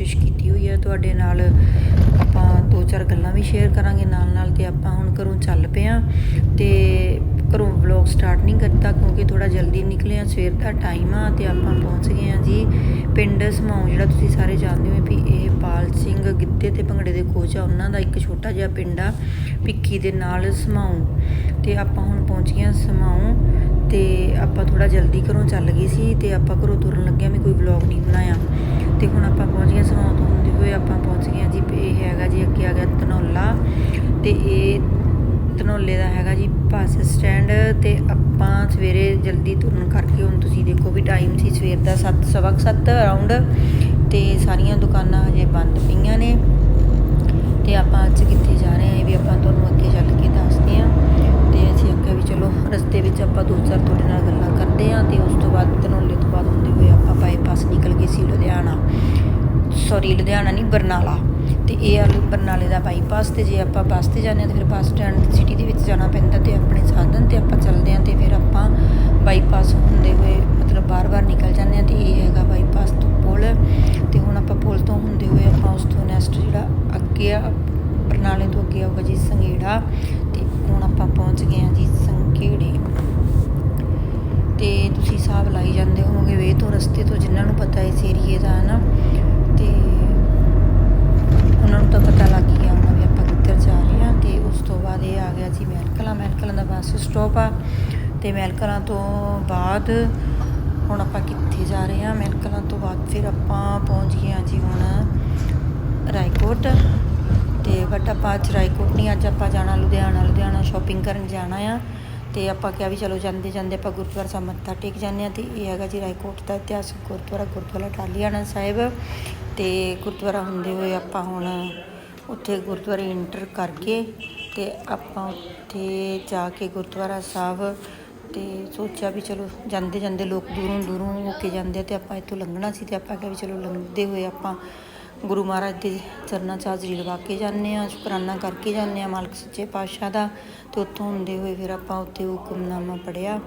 ਕੋਸ਼ਿਸ਼ ਕੀਤੀ ਹੋਈ ਹੈ ਤੁਹਾਡੇ ਨਾਲ ਆਪਾਂ ਦੋ ਚਾਰ ਗੱਲਾਂ ਵੀ ਸ਼ੇਅਰ ਕਰਾਂਗੇ ਨਾਲ ਨਾਲ ਤੇ ਆਪਾਂ ਹੁਣ ਘਰੋਂ ਚੱਲ ਪਏ ਪਿਆ ਤੇ ਘਰੋਂ ਵਲੌਗ ਸਟਾਰਟ ਨਹੀਂ ਕਰਤਾ ਕਿਉਂਕਿ ਥੋੜਾ ਜਲਦੀ ਨਿਕਲੇ ਆ ਸਵੇਰ ਦਾ ਟਾਈਮ ਆ ਤੇ ਆਪਾਂ ਪਹੁੰਚ ਗਏ ਆ ਜੀ ਪਿੰਡ ਸਮਾਉ, ਜਿਹੜਾ ਤੁਸੀਂ ਸਾਰੇ ਜਾਣਦੇ ਹੋ ਵੀ ਇਹ ਪਾਲ ਸਿੰਘ ਗਿੱਧੇ ਤੇ ਭੰਗੜੇ ਦੇ ਕੋਚ ਆ, ਉਹਨਾਂ ਦਾ ਇੱਕ ਛੋਟਾ ਜਿਹਾ ਪਿੰਡ ਆ ਪਿੱਕੀ ਦੇ ਨਾਲ ਸਮਾਉ ਤੇ ਆਪਾਂ ਹੁਣ ਪਹੁੰਚ ਗਏ ਆ ਸਮਾਉ। ਤੇ ਆਪਾਂ ਥੋੜਾ ਜਲਦੀ ਘਰੋਂ ਚੱਲ ਗਏ ਸੀ ਤੇ ਆਪਾਂ ਘਰੋਂ ਤੁਰਨ ਲੱਗਿਆ ਵੀ ਕੋਈ ਵਲੌਗ ਨਹੀਂ ਬਣਾਇਆ। ਤੇ ਹੁਣ ਆਪਾਂ ਪਹੁੰਚ ਗਏ ਸਮਾਉ ਤੋਂ ਹੁੰਦੇ ਹੋਏ ਆਪਾਂ ਪਹੁੰਚ ਗਏ ਆ ਜੀ, ਇਹ ਹੈਗਾ ਜੀ ਅੱਗੇ ਆ ਗਿਆ ਧਨੌਲਾ ਤੇ ਇਹ ਧਨੋਲੇ ਦਾ ਹੈਗਾ ਜੀ ਬੱਸ ਸਟੈਂਡ ਤੇ ਆਪਾਂ ਸਵੇਰੇ ਜਲਦੀ ਤੁਰਨ ਕਰਕੇ ਹੁਣ ਤੁਸੀਂ ਦੇਖੋ ਵੀ ਟਾਈਮ ਸੀ ਸਵੇਰ ਦਾ 7 ਸਵਾ 7 ਅਰਾਊਂਡ ਤੇ ਸਾਰੀਆਂ ਦੁਕਾਨਾਂ ਹਜੇ ਬੰਦ ਪਈਆਂ ਨੇ ਤੇ ਆਪਾਂ ਅੱਜ ਕਿੱਥੇ ਜਾ ਰਹੇ ਹਾਂ ਇਹ ਵੀ ਆਪਾਂ ਤੁਹਾਨੂੰ ਅੱਗੇ ਚੱਲ ਕੇ ਦੱਸਦੇ ਹਾਂ ਤੇ ਅਸੀਂ ਅੱਗੇ ਵੀ ਚਲੋ ਰਸਤੇ ਵਿੱਚ ਆਪਾਂ ਦੋ ਚਾਰ ਤੁਹਾਡੇ ਨਾਲ ਗੱਲਾਂ ਕਰਦੇ ਹਾਂ ਤੇ ਉਸ ਤੋਂ ਬਾਅਦ ਧਨੌਲੇ ਤੋਂ ਬਾਅਦ ਹੁੰਦੇ ਹੋਏ ਆਪਾਂ ਬਾਈਪਾਸ ਨਿਕਲ ਗਏ ਸੀ ਲੁਧਿਆਣਾ ਸੌਰੀ ਲੁਧਿਆਣਾ ਨਹੀਂ, ਬਰਨਾਲਾ। ਤੇ ਇਹ ਆ ਬਰਨਾਲੇ ਦਾ ਬਾਈਪਾਸ ਤੇ ਜੇ ਆਪਾਂ ਬੱਸ ਤੇ ਜਾਂਦੇ ਹਾਂ ਤੇ ਫਿਰ ਬੱਸ ਸਟੈਂਡ ਸਿਟੀ ਦੇ ਵਿੱਚ ਜਾਣਾ ਪੈਂਦਾ ਤੇ ਆਪਣੇ ਸਾਧਨ ਤੇ ਆਪਾਂ ਚੱਲਦੇ ਹਾਂ ਤੇ ਫਿਰ ਆਪਾਂ ਬਾਈਪਾਸ ਹੁੰਦੇ ਹੋਏ ਮਤਲਬ ਬਾਰ-ਬਾਰ ਨਿਕਲ ਜਾਂਦੇ ਹਾਂ ਤੇ ਇਹ ਹੈਗਾ ਬਾਈਪਾਸ ਤੋਂ ਪੁਲ। ਤੇ ਹੁਣ ਆਪਾਂ ਪੁਲ ਤੋਂ ਹੁੰਦੇ ਹੋਏ ਆਪਾਂ ਉਸ ਤੋਂ ਨੈਕਸਟ ਜਿਹੜਾ ਅੱਗੇ ਆ, ਬਰਨਾਲੇ ਤੋਂ ਅੱਗੇ ਆਊਗਾ ਜੀ ਸੰਘੇੜਾ। ਤੇ ਹੁਣ ਆਪਾਂ ਪਹੁੰਚ ਗਏ ਹਾਂ ਜੀ ਸੰਘੇੜੇ। ਤੇ ਤੁਸੀਂ ਹਿਸਾਬ ਲਾਈ ਜਾਂਦੇ ਹੋਵੋਗੇ ਵੇ ਤੋਂ ਰਸਤੇ ਤੋਂ ਜਿਨ੍ਹਾਂ ਨੂੰ ਪਤਾ ਇਸ ਏਰੀਏ ਦਾ, ਹੈ ਨਾ? ਤੇ ਉਹਨਾਂ ਨੂੰ ਤਾਂ ਪਤਾ ਲੱਗ ਗਿਆ ਹੋਣਾ ਵੀ ਆਪਾਂ ਕਿੱਧਰ ਜਾ ਰਹੇ ਹਾਂ ਤੇ ਉਸ ਤੋਂ ਬਾਅਦ ਇਹ ਆ ਗਿਆ ਜੀ ਮਹਿਲਕਲਾਂ। ਮਹਿਲਕਲਾਂ ਦਾ ਬੱਸ ਸਟਾਪ ਆ ਤੇ ਮਹਿਲਕਲਾਂ ਤੋਂ ਬਾਅਦ ਹੁਣ ਆਪਾਂ ਕਿੱਥੇ ਜਾ ਰਹੇ ਹਾਂ? ਮਹਿਲਕਲਾਂ ਤੋਂ ਬਾਅਦ ਫਿਰ ਆਪਾਂ ਪਹੁੰਚ ਗਏ ਹਾਂ ਜੀ ਹੁਣ ਰਾਏਕੋਟ ਤੇ ਬਟ ਆਪਾਂ ਅੱਜ ਰਾਏਕੋਟ ਨਹੀਂ, ਅੱਜ ਆਪਾਂ ਜਾਣਾ ਲੁਧਿਆਣਾ। ਲੁਧਿਆਣਾ ਸ਼ਾਪਿੰਗ ਕਰਨ ਜਾਣਾ ਆ ਤੇ ਆਪਾਂ ਕਿਹਾ ਵੀ ਚਲੋ ਜਾਂਦੇ ਜਾਂਦੇ ਆਪਾਂ ਗੁਰਦੁਆਰਾ ਸਾਹਿਬ ਮੱਥਾ ਟੇਕ ਜਾਂਦੇ ਆ ਤੇ ਇਹ ਹੈਗਾ ਜੀ ਰਾਏਕੋਟ ਦਾ ਇਤਿਹਾਸਕ ਗੁਰਦੁਆਰਾ ਗੁਰਦੁਆਰਾ ਟਾਲੀਆਣਾ ਸਾਹਿਬ। ਤੇ ਗੁਰਦੁਆਰਾ ਹੁੰਦੇ ਹੋਏ ਆਪਾਂ ਹੁਣ ਉੱਥੇ ਗੁਰਦੁਆਰੇ ਇੰਟਰ ਕਰਕੇ ਤੇ ਆਪਾਂ ਉੱਥੇ ਜਾ ਕੇ ਗੁਰਦੁਆਰਾ ਸਾਹਿਬ ਤੇ ਸੋਚਿਆ ਵੀ ਚਲੋ ਜਾਂਦੇ ਜਾਂਦੇ ਲੋਕ ਦੂਰੋਂ ਦੂਰੋਂ ਹੋ ਕੇ ਜਾਂਦੇ ਆ ਤੇ ਆਪਾਂ ਇੱਥੋਂ ਲੰਘਣਾ ਸੀ ਤੇ ਆਪਾਂ ਕਿਹਾ ਵੀ ਚਲੋ ਲੰਘਦੇ ਹੋਏ ਆਪਾਂ ਗੁਰੂ ਮਹਾਰਾਜ ਦੇ ਚਰਨਾਂ 'ਚ ਹਾਜ਼ਰੀ ਲਵਾ ਕੇ ਜਾਂਦੇ ਆ ਸ਼ੁਕਰਾਨਾ ਕਰਕੇ ਜਾਂਦੇ ਆ ਮਾਲਕ ਸੱਚੇ ਪਾਤਸ਼ਾਹ ਦਾ ਤੇ ਉੱਥੋਂ ਹੁੰਦੇ ਹੋਏ ਫਿਰ ਆਪਾਂ ਉੱਥੇ ਹੁਕਮਨਾਮਾ ਪੜਿਆ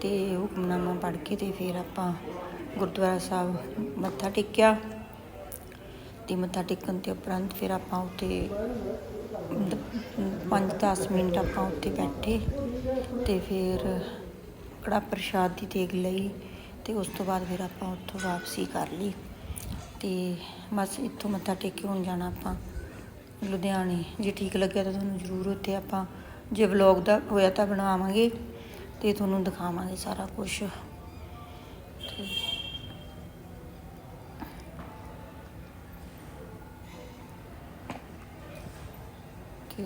ਤੇ ਹੁਕਮਨਾਮਾ ਪੜ੍ਹ ਕੇ ਤੇ ਫਿਰ ਆਪਾਂ ਗੁਰਦੁਆਰਾ ਸਾਹਿਬ ਮੱਥਾ ਟੇਕਿਆ। ਤੇ ਮੱਥਾ ਟੇਕਣ ਤੇ ਉਪਰੰਤ ਫਿਰ ਆਪਾਂ ਉੱਥੇ 5-10 ਮਿੰਟ ਆਪਾਂ ਉੱਥੇ ਬੈਠੇ ਤੇ ਫਿਰ ਕੜਾ ਪ੍ਰਸ਼ਾਦ ਦੀ ਦੇਗ ਲਈ ਤੇ ਉਸ ਤੋਂ ਬਾਅਦ ਫਿਰ ਆਪਾਂ ਉੱਥੋਂ ਵਾਪਸੀ ਕਰ ਲਈ ਤੇ ਬਸ ਇੱਥੋਂ ਮੱਥਾ ਟੇਕ ਕੇ ਹੁਣ ਜਾਣਾ ਆਪਾਂ ਲੁਧਿਆਣੇ। ਜੇ ਠੀਕ ਲੱਗਿਆ ਤਾਂ ਤੁਹਾਨੂੰ ਜ਼ਰੂਰ ਉੱਥੇ ਆਪਾਂ ਜੇ ਵਲੌਗ ਦਾ ਹੋਇਆ ਤਾਂ ਬਣਾਵਾਂਗੇ ਤੇ ਤੁਹਾਨੂੰ ਦਿਖਾਵਾਂਗੇ ਸਾਰਾ ਕੁਝ ਤੇ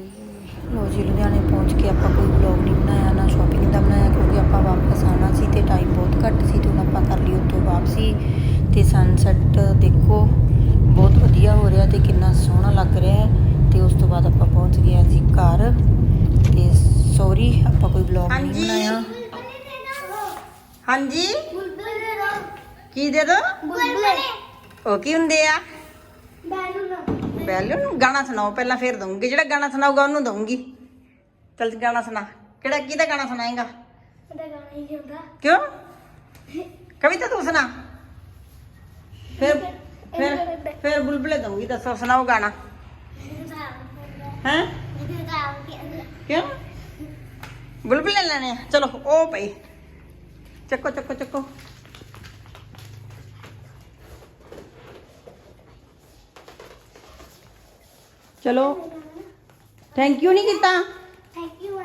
ਲੋ ਜੀ ਲੁਧਿਆਣੇ ਪਹੁੰਚ ਕੇ ਆਪਾਂ ਕੋਈ ਵਲੌਗ ਨਹੀਂ ਬਣਾਇਆ ਨਾ ਸ਼ਾਪਿੰਗ ਦਾ ਬਣਾਇਆ ਕਿਉਂਕਿ ਆਪਾਂ ਵਾਪਸ ਆਉਣਾ ਸੀ ਤੇ ਟਾਈਮ ਬਹੁਤ ਘੱਟ ਸੀ ਤੇ ਹੁਣ ਆਪਾਂ ਕਰ ਲਈ ਉੱਥੋਂ ਵਾਪਸੀ। ਤੇ ਸਨਸੈਟ ਦੇਖੋ ਬਹੁਤ ਵਧੀਆ ਹੋ ਰਿਹਾ ਤੇ ਕਿੰਨਾ ਸੋਹਣਾ ਲੱਗ ਰਿਹਾ ਹੈ। ਤੇ ਉਸ ਤੋਂ ਬਾਅਦ ਆਪਾਂ ਪਹੁੰਚ ਗਏ ਜੀ ਘਰ। ਤੇ ਸੌਰੀ ਆਪਾਂ ਕੋਈ ਵਲੌਗ ਨਹੀਂ। ਬਣਾਇਆ। ਹਾਂਜੀ। ਕੀ ਦੇ ਦੋ? ਬੁਲਬੁਲੇ ਉਹ ਕੀ ਹੁੰਦੇ ਆ? ਬੈਲੂਨ ਬੈਲੂਨ ਗਾਣਾ ਸੁਣਾਓ ਪਹਿਲਾਂ ਫੇਰ ਦਊਂਗੀ। ਜਿਹੜਾ ਗਾਣਾ ਸੁਣਾਊਗਾ ਉਹਨੂੰ ਦਊਂਗੀ। ਚਲ ਗਾਣਾ ਸੁਣਾ। ਕਿਹੜਾ ਕਿਹਦਾ ਗਾਣਾ ਸੁਣਾਏਗਾ? ਉਹਦਾ ਗਾਣਾ ਹੀ ਹੁੰਦਾ। ਕਿਉਂ? ਕਵਿਤਾ ਤੂੰ ਸੁਣਾ। ਫਿਰ ਫਿਰ ਫਿਰ ਬੁਲਬੁਲੇ ਦਊਂਗੀ ਦੱਸੋ ਸੁਣਾਓ ਗਾਣਾ। ਹੈ? ਕਿਉਂ? ਬੁਲਬੁਲੇ ਲੈਣੇ ਆ। ਚਲੋ ਉਹ ਪਈ। ਚੱਕੋ ਚੱਕੋ ਚੱਕੋ। ਚਲੋ। ਥੈਂਕ ਯੂ ਨਹੀਂ ਕੀਤਾ? Thank you